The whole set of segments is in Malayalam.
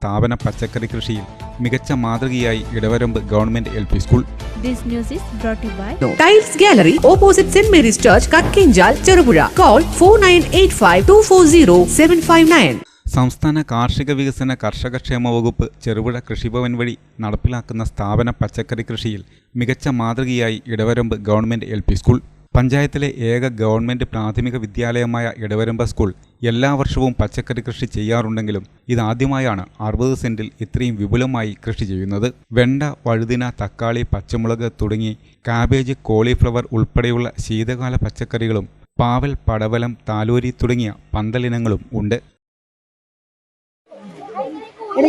സ്ഥാപന പച്ചക്കറി കൃഷിയിൽ മികച്ച മാതൃകയായി Idavarambu government L P school. This news is brought to you by tiles gallery opposite saint Mary's church Kakkinchal Cherupuzha call four nine eight five two four zero seven five nine സംസ്ഥാന കാർഷിക വികസന കർഷക ക്ഷേമ വകുപ്പ് ചെറുപുഴ കൃഷിഭവൻ വഴി നടപ്പിലാക്കുന്ന സ്ഥാപന പച്ചക്കറി കൃഷിയിൽ മികച്ച മാതൃകയായി Idavarambu government L P school. പഞ്ചായത്തിലെ ഏക ഗവൺമെന്റ് പ്രാഥമിക വിദ്യാലയമായ ഇടവരമ്പ സ്കൂൾ എല്ലാ വർഷവും പച്ചക്കറി കൃഷി ചെയ്യാറുണ്ടെങ്കിലും ഇതാദ്യമായാണ് അറുപത് സെന്റിൽ ഇത്രയും വിപുലമായി കൃഷി ചെയ്യുന്നത്. വെണ്ട വഴുതിന തക്കാളി പച്ചമുളക് തുടങ്ങി കാബേജ് കോളിഫ്ലവർ ഉൾപ്പെടെയുള്ള ശീതകാല പച്ചക്കറികളും പാവൽ പടവലം താലോരി തുടങ്ങിയ പന്തലിനങ്ങളും ഉണ്ട്. എടാ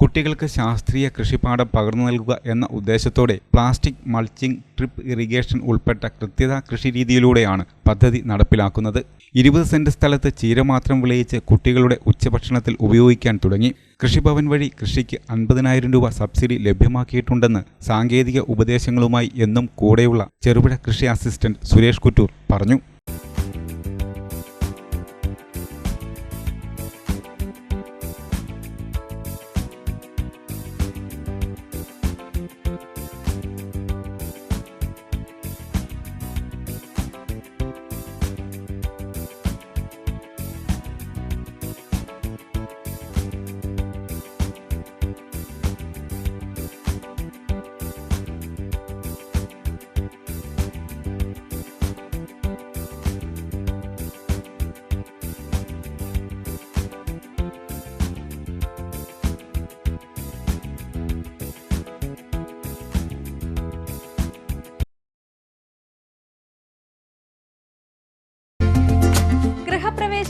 കുട്ടികൾക്ക് ശാസ്ത്രീയ കൃഷിപാഠം പകർന്നു നൽകുക എന്ന ഉദ്ദേശത്തോടെ പ്ലാസ്റ്റിക് മൾച്ചിംഗ് ട്രിപ്പ് ഇറിഗേഷൻ ഉൾപ്പെട്ട കൃത്യത കൃഷിരീതിയിലൂടെയാണ് പദ്ധതി നടപ്പിലാക്കുന്നത്. ഇരുപത് സെന്റ് സ്ഥലത്ത് ചീര മാത്രം വിളയിച്ച് കുട്ടികളുടെ ഉച്ചഭക്ഷണത്തിൽ ഉപയോഗിക്കാൻ തുടങ്ങി. കൃഷിഭവൻ വഴി കൃഷിക്ക് അൻപതിനായിരം രൂപ സബ്സിഡി ലഭ്യമാക്കിയിട്ടുണ്ടെന്ന് സാങ്കേതിക ഉപദേശങ്ങളുമായി എന്നും കൂടെയുള്ള ചെറുപുഴ കൃഷി അസിസ്റ്റന്റ് സുരേഷ് കുറ്റൂർ പറഞ്ഞു.